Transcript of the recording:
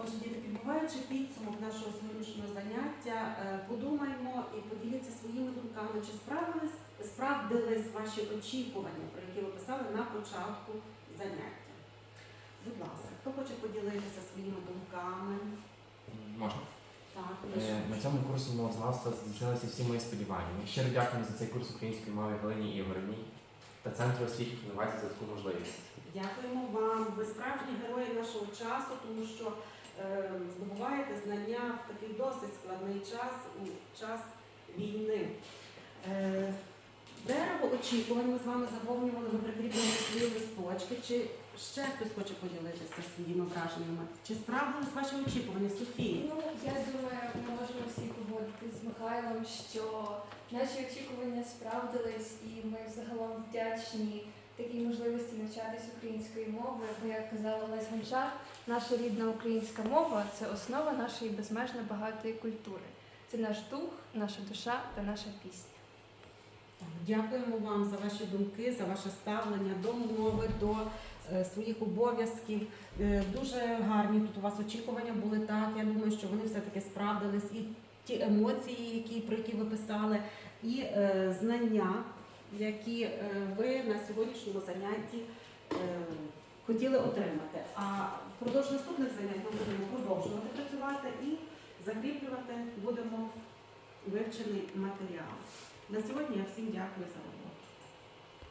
Отже, діти, підбиваючи підсумок нашого сьогоднішнього заняття, е, подумаймо і поділіться своїми думками, чи справились, справдились ваші очікування, про які ви писали на початку заняття. Будь ласка, хто хоче поділитися своїми думками? Можна. Так, Е, На цьому курсі мовознавства здійснилися всі мої сподівання. Ми щиро дякуємо за цей курс української мови Галині Ігорівні та Центру освітніх інновацій за таку можливість. Дякуємо вам. Ви справжні герої нашого часу, тому що здобуваєте знання в такий досить складний час у час війни. Е, дерево очікувань ми з вами заповнювали, ви прикріплювали свої листочки. Чи ще хтось хоче поділитися своїми враженнями? Чи справились ваші очікування, Софія? Ну, я думаю, ми можемо всі погодитись з Михайлом, що наші очікування справдились, і ми загалом вдячні такій можливості української мови. Бо як казав Олесь Гончар, наша рідна українська мова це основа нашої безмежно багатої культури. Це наш дух, наша душа та наша пісня. Дякуємо вам за ваші думки, за ваше ставлення до мови, до е, своїх обов'язків. Е, дуже гарні тут у вас очікування були так. Я думаю, що вони все-таки справдились. І ті емоції, які, про які ви писали, і е, знання, які е, ви на сьогоднішньому занятті хотіли отримати. А впродовж наступних занять ми будемо продовжувати працювати і закріплювати будемо вивчений матеріал. На сьогодні я всім дякую за увагу.